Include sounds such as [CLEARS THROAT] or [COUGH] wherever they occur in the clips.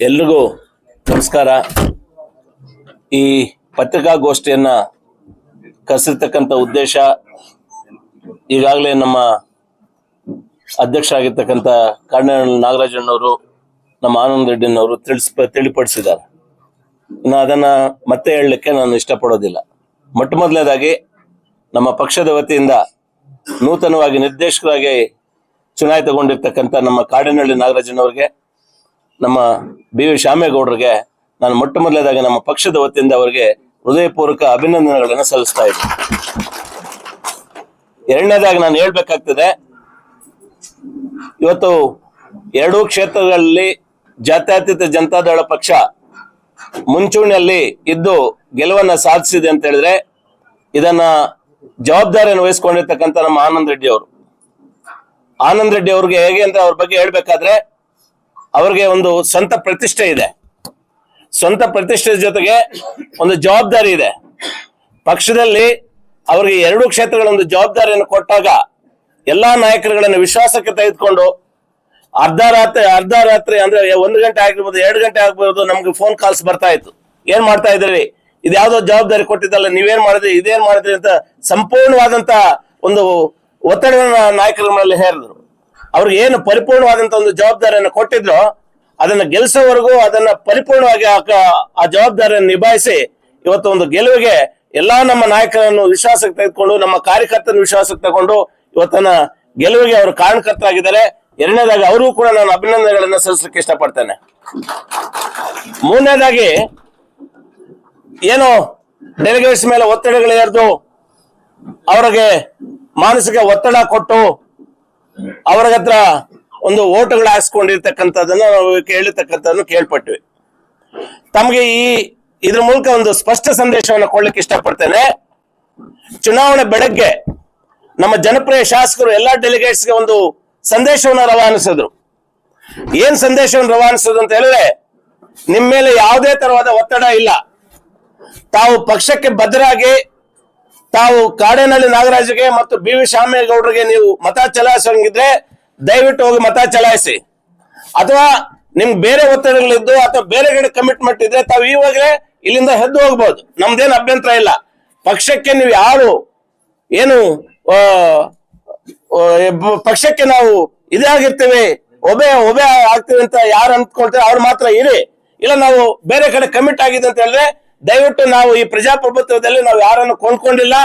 ಎಲ್ರಿಗೂ ನಮಸ್ಕಾರ. ಈ ಪತ್ರಿಕಾಗೋಷ್ಠಿಯನ್ನ ಕರೆಸಿರ್ತಕ್ಕಂಥ ಉದ್ದೇಶ ಈಗಾಗಲೇ ನಮ್ಮ ಅಧ್ಯಕ್ಷರಾಗಿರ್ತಕ್ಕಂಥ ಕಾರ್ಡಿನಲ್ ನಾಗರಾಜಣ್ಣವರು ನಮ್ಮ ಆನಂದ್ ರೆಡ್ಡಿನವರು ತಿಳಿಸ್, ತಿಳಿಪಡಿಸಿದ್ದಾರೆ. ಇನ್ನು ಅದನ್ನ ಮತ್ತೆ ಹೇಳಲಿಕ್ಕೆ ನಾನು ಇಷ್ಟಪಡೋದಿಲ್ಲ. ಮೊಟ್ಟ ಮೊದಲನೇದಾಗಿ ನಮ್ಮ ಪಕ್ಷದ ವತಿಯಿಂದ ನೂತನವಾಗಿ ನಿರ್ದೇಶಕರಾಗಿ ಚುನಾಯಿತಗೊಂಡಿರ್ತಕ್ಕಂಥ ನಮ್ಮ ಕಾಡಿನಹಳ್ಳಿ ನಾಗರಾಜನವರಿಗೆ ನಮ್ಮ ಬಿ ವಿ ಶ್ಯಾಮೇಗೌಡರಿಗೆ ನಾನು ಮೊಟ್ಟ ಮೊದಲೇದಾಗಿ ನಮ್ಮ ಪಕ್ಷದ ವತಿಯಿಂದ ಅವರಿಗೆ ಹೃದಯಪೂರ್ವಕ ಅಭಿನಂದನೆಗಳನ್ನು ಸಲ್ಲಿಸ್ತಾ ಇದ್ದೆ ಎರಡನೇದಾಗಿ ನಾನು ಹೇಳ್ಬೇಕಾಗ್ತದೆ, ಇವತ್ತು ಎರಡೂ ಕ್ಷೇತ್ರಗಳಲ್ಲಿ ಜಾತ್ಯತೀತ ಜನತಾದಳ ಪಕ್ಷ ಮುಂಚೂಣಿಯಲ್ಲಿ ಇದ್ದು ಗೆಲುವನ್ನ ಸಾಧಿಸಿದೆ ಅಂತ ಹೇಳಿದ್ರೆ ಇದನ್ನ ಜವಾಬ್ದಾರಿಯನ್ನು ವಹಿಸ್ಕೊಂಡಿರ್ತಕ್ಕಂಥ ನಮ್ಮ ಆನಂದ್ ರೆಡ್ಡಿ ಅವರು. ಆನಂದ್ ರೆಡ್ಡಿ ಅವ್ರಿಗೆ ಹೇಗೆ ಅಂತ ಅವ್ರ ಬಗ್ಗೆ ಹೇಳ್ಬೇಕಾದ್ರೆ ಅವ್ರಿಗೆ ಒಂದು ಸ್ವಂತ ಪ್ರತಿಷ್ಠೆ ಇದೆ. ಸ್ವಂತ ಪ್ರತಿಷ್ಠೆ ಜೊತೆಗೆ ಒಂದು ಜವಾಬ್ದಾರಿ ಇದೆ. ಪಕ್ಷದಲ್ಲಿ ಅವರಿಗೆ ಎರಡು ಕ್ಷೇತ್ರಗಳ ಒಂದು ಜವಾಬ್ದಾರಿಯನ್ನು ಕೊಟ್ಟಾಗ ಎಲ್ಲಾ ನಾಯಕರುಗಳನ್ನು ವಿಶ್ವಾಸಕ್ಕೆ ತೆಗೆದುಕೊಂಡು ಅರ್ಧ ರಾತ್ರಿ ಅರ್ಧ ರಾತ್ರಿ ಅಂದ್ರೆ ಒಂದು ಗಂಟೆ ಆಗಿರ್ಬೋದು, ಎರಡು ಗಂಟೆ ಆಗಿರ್ಬೋದು ನಮ್ಗೆ ಫೋನ್ ಕಾಲ್ಸ್ ಬರ್ತಾ ಇತ್ತು. ಏನ್ ಮಾಡ್ತಾ ಇದ್ರಿ ಇದ್ಯಾವ್ದೋ ಜವಾಬ್ದಾರಿ ಕೊಟ್ಟಿದ್ದಲ್ಲ, ನೀವೇನ್ ಮಾಡಿದ್ರಿ, ಇದೇನ್ ಮಾಡಿದ್ರಿ ಅಂತ ಸಂಪೂರ್ಣವಾದಂತ ಒಂದು ಒತ್ತಡವನ್ನ ನಾಯಕರ ಮೇಲೆ ಹೇರಿದ್ರು. ಅವ್ರಿಗೆ ಏನು ಪರಿಪೂರ್ಣವಾದಂತ ಒಂದು ಜವಾಬ್ದಾರಿಯನ್ನು ಕೊಟ್ಟಿದ್ರು ಅದನ್ನ ಗೆಲ್ಸೋವರೆಗೂ ಅದನ್ನ ಪರಿಪೂರ್ಣವಾಗಿ ಆ- ಜವಾಬ್ದಾರಿಯನ್ನು ನಿಭಾಯಿಸಿ ಇವತ್ತು ಒಂದು ಗೆಲುವಿಗೆ ಎಲ್ಲಾ ನಮ್ಮ ನಾಯಕರನ್ನು ವಿಶ್ವಾಸಕ್ಕೆ ತೆಗೆದುಕೊಂಡು, ನಮ್ಮ ಕಾರ್ಯಕರ್ತರನ್ನು ವಿಶ್ವಾಸಕ್ಕೆ ತಗೊಂಡು ಇವತ್ತನ ಗೆಲುವಿಗೆ ಅವರು ಕಾರಣಕರ್ತರಾಗಿದ್ದಾರೆ. ಎರಡನೇದಾಗಿ ಅವರು ಕೂಡ ನಾನು ಅಭಿನಂದನೆಗಳನ್ನ ಸಲ್ಲಿಸಲಿಕ್ಕೆ ಇಷ್ಟಪಡ್ತೇನೆ. ಮೂರನೇದಾಗಿ ಏನು ಡೆಲಿಗೇಟ್ಸ್ ಮೇಲೆ ಒತ್ತಡಗಳು ಏರ್ದು ಅವರಿಗೆ ಮಾನಸಿಕ ಒತ್ತಡ ಕೊಟ್ಟು ಅವರ ಹತ್ರ ಒಂದು ಓಟುಗಳು ಹಾಕ್ಸ್ಕೊಂಡಿರ್ತಕ್ಕಂಥದ್ದನ್ನ ನಾವು ಕೇಳಿರ್ತಕ್ಕಂಥದ್ದನ್ನು ಕೇಳ್ಪಟ್ವಿ. ತಮಗೆ ಈ ಇದ್ರ ಮೂಲಕ ಒಂದು ಸ್ಪಷ್ಟ ಸಂದೇಶವನ್ನು ಕೊಡ್ಲಿಕ್ಕೆ ಇಷ್ಟಪಡ್ತೇನೆ. ಚುನಾವಣೆ ಬೆಳಗ್ಗೆ ನಮ್ಮ ಜನಪ್ರಿಯ ಶಾಸಕರು ಎಲ್ಲಾ ಡೆಲಿಗೇಟ್ಸ್ಗೆ ಒಂದು ಸಂದೇಶವನ್ನು ರವಾನಿಸಿದ್ರು. ಏನ್ ಸಂದೇಶವನ್ನು ರವಾನಿಸೋದು ಅಂತ ಹೇಳಿದ್ರೆ ನಿಮ್ಮ ಮೇಲೆ ಯಾವುದೇ ತರವಾದ ಒತ್ತಡ ಇಲ್ಲ. ತಾವು ಪಕ್ಷಕ್ಕೆ ಬದ್ಧರಾಗಿ ತಾವು ಕಾಡೇನಹಳ್ಳಿ ನಾಗರಾಜ್ಗೆ ಮತ್ತು ಬಿ ವಿ ಶಾಮೇಗೌಡರಿಗೆ ನೀವು ಮತ ಚಲಾಯಿಸಂಗಿದ್ರೆ ದಯವಿಟ್ಟು ಹೋಗಿ ಮತ ಚಲಾಯಿಸಿ. ಅಥವಾ ನಿಮ್ಗೆ ಬೇರೆ ಒತ್ತಡಗಳಿದ್ದು ಅಥವಾ ಬೇರೆ ಕಡೆ ಕಮಿಟ್ಮೆಂಟ್ ಇದ್ರೆ ತಾವು ಇವಾಗಲೇ ಇಲ್ಲಿಂದ ಹೆದ್ದು ಹೋಗ್ಬೋದು. ನಮ್ದೇನು ಅಭ್ಯಂತರ ಇಲ್ಲ. ಪಕ್ಷಕ್ಕೆ ನೀವು ಯಾರು ಏನು ಪಕ್ಷಕ್ಕೆ ನಾವು ಇದೇ ಆಗಿರ್ತೇವೆ, ಒಬೆ ಒಬೆ ಆಗ್ತೀವಿ ಅಂತ ಯಾರು ಅಂದ್ಕೊಳ್ತಾರೆ, ಅವ್ರು ಮಾತ್ರ ಇರಿ. ಇಲ್ಲ, ನಾವು ಬೇರೆ ಕಡೆ ಕಮಿಟ್ ಆಗಿದೆ ಅಂತ ಹೇಳಿದ್ರೆ ದಯವಿಟ್ಟು ನಾವು ಈ ಪ್ರಜಾಪ್ರಭುತ್ವದಲ್ಲಿ ನಾವು ಯಾರನ್ನು ಕೊಂಡ್ಕೊಂಡಿಲ್ಲ,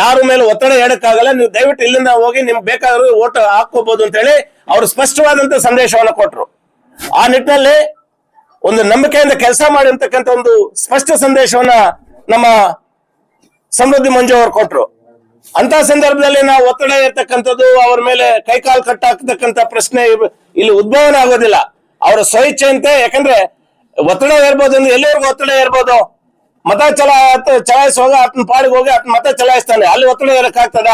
ಯಾರ ಮೇಲೆ ಒತ್ತಡ ಹೇಳಕ್ಕಾಗಲ್ಲ. ನೀವು ದಯವಿಟ್ಟು ಇಲ್ಲಿಂದ ಹೋಗಿ ನಿಮ್ಗೆ ಬೇಕಾದ್ರೂ ಓಟ್ ಹಾಕೋಬಹುದು ಅಂತ ಹೇಳಿ ಅವರು ಸ್ಪಷ್ಟವಾದಂತ ಸಂದೇಶವನ್ನು ಕೊಟ್ಟರು ಆ ನಿಟ್ಟಿನಲ್ಲಿ ಒಂದು ನಂಬಿಕೆಯಿಂದ ಕೆಲಸ ಮಾಡಿರ್ತಕ್ಕಂಥ ಒಂದು ಸ್ಪಷ್ಟ ಸಂದೇಶವನ್ನ ನಮ್ಮ ಸಮೃದ್ಧಿ ಮಂಜು ಅವರು ಕೊಟ್ಟರು ಅಂತ ಸಂದರ್ಭದಲ್ಲಿ ನಾವು ಒತ್ತಡ ಇರ್ತಕ್ಕಂಥದ್ದು ಅವ್ರ ಮೇಲೆ ಕೈಕಾಲು ಕಟ್ಟಾಕ್ತಕ್ಕಂಥ ಪ್ರಶ್ನೆ ಇಲ್ಲಿ ಉದ್ಭವನ ಆಗೋದಿಲ್ಲ. ಅವರ ಸ್ವಇಚ್ಛೆಯಂತೆ, ಯಾಕಂದ್ರೆ ಒತ್ತಡ ಇರ್ಬೋದು ಎಲ್ಲಿವರೆಗೂ ಒತ್ತಡ ಏರ್ಬೋದು ಮತ ಚಲ ಚಲಾಯಿಸುವಾಗ ಆತನ ಪಾಡಿಗೆ ಹೋಗಿ ಆತನ ಮತ ಚಲಾಯಿಸ್ತಾನೆ. ಅಲ್ಲಿ ಒತ್ತಡ ಏರಕ್ ಆಗ್ತದ?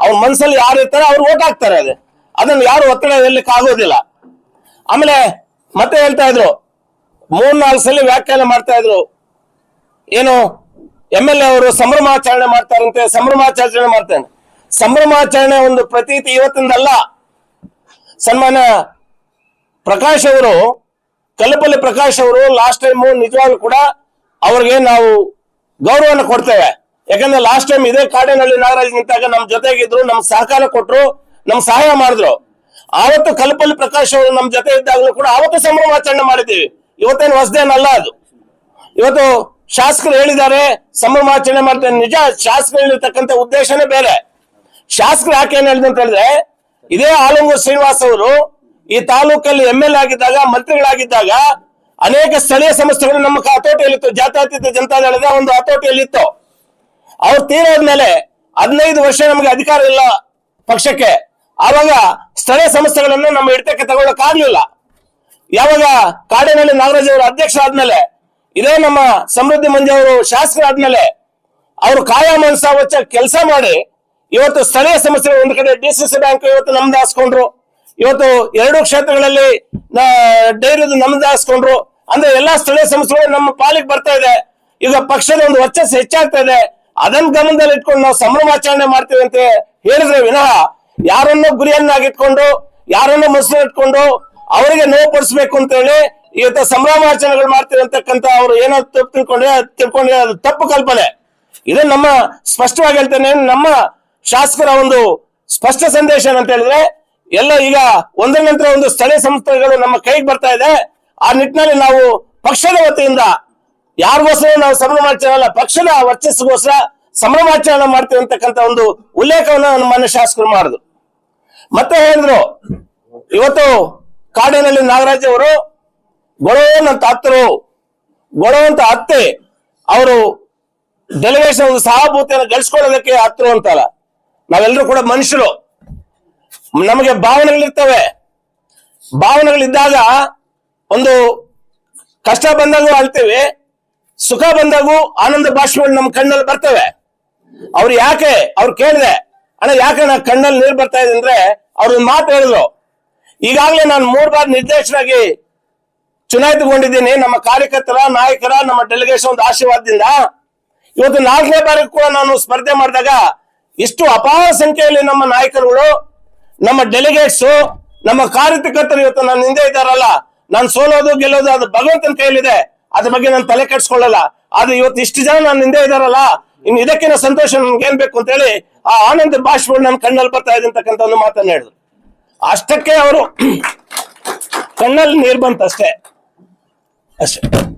ಅವ್ನ ಮನಸ್ಸಲ್ಲಿ ಯಾರು ಇರ್ತಾರೆ ಅವ್ರು ಓಟ್ ಹಾಕ್ತಾರೆ ಅದು ಅದನ್ನ ಯಾರು ಒತ್ತಡ ಇರ್ಲಿಕ್ಕೆ ಆಗೋದಿಲ್ಲ. ಆಮೇಲೆ ಮತ್ತೆ ಹೇಳ್ತಾ ಇದ್ರು. ಮೂರ್ ನಾಲ್ಕು ಸಲ ವ್ಯಾಖ್ಯಾನ ಮಾಡ್ತಾ ಇದ್ರು. ಏನು? ಎಂ ಎಲ್ ಎ ಅವರು ಸಂಭ್ರಮಾಚರಣೆ ಮಾಡ್ತಾರಂತೆ. ಸಂಭ್ರಮಾಚರಣೆ ಮಾಡ್ತಾನೆ. ಸಂಭ್ರಮಾಚರಣೆ ಒಂದು ಪ್ರತೀತಿ ಇವತ್ತಿಂದಲ್ಲ. ಸನ್ಮಾನ ಪ್ರಕಾಶ್ ಅವರು, ಕಲ್ಲಪಲ್ಲಿ ಪ್ರಕಾಶ್ ಅವರು ಲಾಸ್ಟ್ ಟೈಮು ನಿಜವಾಗ್ಲೂ ಕೂಡ ಅವ್ರಿಗೆ ನಾವು ಗೌರವವನ್ನು ಕೊಡ್ತೇವೆ. ಯಾಕಂದ್ರೆ ಲಾಸ್ಟ್ ಟೈಮ್ ಇದೇ ಕಾಡಿನಲ್ಲಿ ನಾಗರಾಜ್ ನಿಂತಾಗ ನಮ್ ಜೊತೆಗಿದ್ರು, ನಮ್ ಸಹಕಾರ ಕೊಟ್ರು, ನಮ್ ಸಹಾಯ ಮಾಡಿದ್ರು. ಆವತ್ತು ಕಲ್ಪಲ್ಲಿ ಪ್ರಕಾಶ್ ಅವರು ನಮ್ ಜೊತೆ ಇದ್ದಾಗಲೂ ಕೂಡ ಆವತ್ತು ಸಂಭ್ರಮಾಚರಣೆ ಮಾಡಿದ್ದೀವಿ. ಇವತ್ತೇನು ಹೊಸದೇನಲ್ಲ ಅದು. ಇವತ್ತು ಶಾಸಕರು ಹೇಳಿದ್ದಾರೆ ಸಂಭ್ರಮಾಚರಣೆ ಮಾಡ್ತಾರೆ ನಿಜ, ಶಾಸಕರು ಹೇಳಿರ್ತಕ್ಕಂಥ ಉದ್ದೇಶನೇ ಬೇರೆ. ಶಾಸಕರು ಯಾಕೆ ಏನ್ ಹೇಳಿದ್ರು ಅಂತ ಹೇಳಿದ್ರೆ, ಇದೇ ಆಲಂಗೂರು ಶ್ರೀನಿವಾಸ್ ಅವರು ಈ ತಾಲೂಕಲ್ಲಿ ಎಂ ಎಲ್ ಆಗಿದ್ದಾಗ, ಮಂತ್ರಿಗಳಾಗಿದ್ದಾಗ ಅನೇಕ ಸ್ಥಳೀಯ ಸಂಸ್ಥೆಗಳು ನಮ್ಮ ಹತೋಟಿಯಲ್ಲಿತ್ತು ಜಾತ್ಯಾತೀತ ಜನತಾದಳದ ಒಂದು ಹತೋಟಿಯಲ್ಲಿತ್ತು ಅವ್ರು ತೀರೋದ್ಮೇಲೆ ಹದಿನೈದು ವರ್ಷ ನಮಗೆ ಅಧಿಕಾರ ಇಲ್ಲ ಪಕ್ಷಕ್ಕೆ. ಆವಾಗ ಸ್ಥಳೀಯ ಸಂಸ್ಥೆಗಳನ್ನು ನಮ್ಮ ಹಿಡಿತಕ್ಕೆ ತಗೊಳಕ್ ಆಗ್ಲಿಲ್ಲ. ಯಾವಾಗ ಕಾಡಿನಲ್ಲಿ ನಾಗರಾಜ್ ಅವರು ಅಧ್ಯಕ್ಷ ಆದ್ಮೇಲೆ ಇದೇ ನಮ್ಮ ಸಮೃದ್ಧಿ ಮಂಜು ಅವರು ಶಾಸಕರಾದ್ಮೇಲೆ ಅವರು ಕಾಯ ಮನಸ ವಚ್ಚ ಕೆಲಸ ಮಾಡಿ, ಇವತ್ತು ಸ್ಥಳೀಯ ಸಂಸ್ಥೆಗಳು ಒಂದು ಕಡೆ ಡಿ ಬ್ಯಾಂಕ್ ಇವತ್ತು ನಮ್ದು ಹಾಸ್ಕೊಂಡ್ರು. ಇವತ್ತು ಎರಡು ಕ್ಷೇತ್ರಗಳಲ್ಲಿ ಡೈರಿ ನಮ್ದು ಹಾಸ್ಕೊಂಡ್ರು ಅಂದ್ರೆ ಎಲ್ಲಾ ಸ್ಥಳೀಯ ಸಂಸ್ಥೆಗಳು ನಮ್ಮ ಪಾಲಿಗೆ ಬರ್ತಾ ಇದೆ. ಈಗ ಪಕ್ಷದ ಒಂದು ವರ್ಚಸ್ಸು ಹೆಚ್ಚಾಗ್ತಾ ಇದೆ. ಅದನ್ನ ಗಮನದಲ್ಲಿ ಇಟ್ಕೊಂಡು ನಾವು ಸಂಭ್ರಮಾಚರಣೆ ಮಾಡ್ತೀವಿ ಅಂತ ಹೇಳಿದ್ರೆ ವಿನಃ, ಯಾರನ್ನ ಗುರಿಯನ್ನಾಗಿಟ್ಕೊಂಡು ಯಾರನ್ನ ಮನಸ್ಸು ಇಟ್ಕೊಂಡು ಅವರಿಗೆ ನೋವು ಪಡಿಸ್ಬೇಕು ಅಂತ ಹೇಳಿ ಇವತ್ತು ಸಂಭ್ರಮಾಚರಣೆಗಳು ಮಾಡ್ತೀವಿ ಅಂತಕ್ಕಂತ ಅವ್ರು ಏನೋ ತಪ್ಪು ತಿಳ್ಕೊಂಡ್ರೆ ತಿಳ್ಕೊಂಡ್ರೆ ಅದು ತಪ್ಪು ಕಲ್ಪನೆ. ಇದು ನಮ್ಮ ಸ್ಪಷ್ಟವಾಗಿ ಹೇಳ್ತೇನೆ, ನಮ್ಮ ಶಾಸಕರ ಒಂದು ಸ್ಪಷ್ಟ ಸಂದೇಶ ಏನಂತ ಹೇಳಿದ್ರೆ ಎಲ್ಲ ಈಗ ಒಂದರ ನಂತರ ಒಂದು ಸ್ಥಳೀಯ ಸಂಸ್ಥೆಗಳು ನಮ್ಮ ಕೈಗೆ ಬರ್ತಾ ಇದೆ. ಆ ನಿಟ್ಟಿನಲ್ಲಿ ನಾವು ಪಕ್ಷದ ವತಿಯಿಂದ ಯಾರಿಗೋಸ್ಕರ ನಾವು ಸಂಭ್ರಮಾಚರಣೆ ಅಲ್ಲ ಪಕ್ಷದ ವರ್ಚಸ್ಸಿಗೋಸ್ಕರ ಸಂಭ್ರಮಾಚರಣೆ ಮಾಡ್ತೀವಿ ಅಂತಕ್ಕಂಥ ಒಂದು ಉಲ್ಲೇಖವನ್ನು ಮಾನ್ಯ ಶಾಸಕರು ಮಾಡುದು ಮತ್ತೆ ಹೇಳಿದ್ರು, ಇವತ್ತು ಕಾಡಿನಲ್ಲಿ ನಾಗರಾಜ್ ಅವರು ಗೊಳವಂತ ಹತ್ತರು ಗೊಳವಂತ ಅತ್ತೆ ಅವರು ಡೆಲಿಗೇಷನ್ ಒಂದು ಸಹಾಭೂತಿಯನ್ನು ಗಳಿಸ್ಕೊಳ್ಳೋದಕ್ಕೆ ಹತ್ತರು ಅಂತಲ್ಲ. ನಾವೆಲ್ಲರೂ ಕೂಡ ಮನುಷ್ಯರು. ನಮಗೆ ಭಾವನೆಗಳಿರ್ತವೆ. ಭಾವನೆಗಳಿದ್ದಾಗ ಒಂದು ಕಷ್ಟ ಬಂದಾಗೂ ಅಳ್ತೇವೆ, ಸುಖ ಬಂದಾಗೂ ಆನಂದ ಭಾಷೆಗಳು ನಮ್ಮ ಕಣ್ಣಲ್ಲಿ ಬರ್ತವೆ. ಅವ್ರು ಯಾಕೆ, ಅವ್ರು ಕೇಳಿದೆ, ಅಣ್ಣ, ಯಾಕೆ ನಾ ಕಣ್ಣಲ್ಲಿ ನೀರು ಬರ್ತಾ ಇದೆ? ಅಂದ್ರೆ ಅವ್ರು ಮಾತು ಹೇಳಿದ್ರು. ಈಗಾಗಲೇ ನಾನು ಮೂರು ಬಾರಿ ನಿರ್ದೇಶನಾಗಿ ಚುನಾಯಿತಗೊಂಡಿದ್ದೀನಿ. ನಮ್ಮ ಕಾರ್ಯಕರ್ತರ, ನಾಯಕರ, ನಮ್ಮ ಡೆಲಿಗೇಷನ್ ಒಂದು ಆಶೀರ್ವಾದದಿಂದ. ಇವತ್ತು ನಾಲ್ಕನೇ ಬಾರಿ ಕೂಡ ನಾನು ಸ್ಪರ್ಧೆ ಮಾಡಿದಾಗ ಇಷ್ಟು ಅಪಾರ ಸಂಖ್ಯೆಯಲ್ಲಿ ನಮ್ಮ ನಾಯಕರುಗಳು ನಮ್ಮ ಡೆಲಿಗೇಟ್ಸ್ ನಮ್ಮ ಕಾರ್ಯಕರ್ತರು ಇವತ್ತು ನನ್ನ ಹಿಂದೆ ಇದ್ದಾರಲ್ಲ, ನಾನು ಸೋಲೋದು, ಗೆಲ್ಲೋದು, ಅದು ಭಗವಂತನ ಕೈಯಲ್ಲಿದೆ. ಅದ್ರ ಬಗ್ಗೆ ನಾನು ತಲೆ ಕೆಡ್ಸ್ಕೊಳ್ಳಲ್ಲ. ಆದ್ರೆ ಇವತ್ತು ಇಷ್ಟು ಜನ ನನ್ನ ಹಿಂದೆ ಇದ್ದಾರಲ್ಲ, ಇನ್ನು ಇದಕ್ಕಿನ ಸಂತೋಷ ನನ್ಗೆ ಏನ್ ಬೇಕು ಅಂತ ಹೇಳಿ ಆ ಆನಂದ ಭಾಷೆಗಳು ನನ್ನ ಕಣ್ಣಲ್ಲಿ ಬರ್ತಾ ಇದೆ ಅಂತಕ್ಕಂಥ ಒಂದು ಮಾತನ್ನ ಹೇಳಿದ್ರು ಅಷ್ಟಕ್ಕೆ ಅವರು [CLEARS THROAT] ಕಣ್ಣಲ್ಲಿ ನೀರು ಬಂತಷ್ಟೇ. ಅಷ್ಟೇ.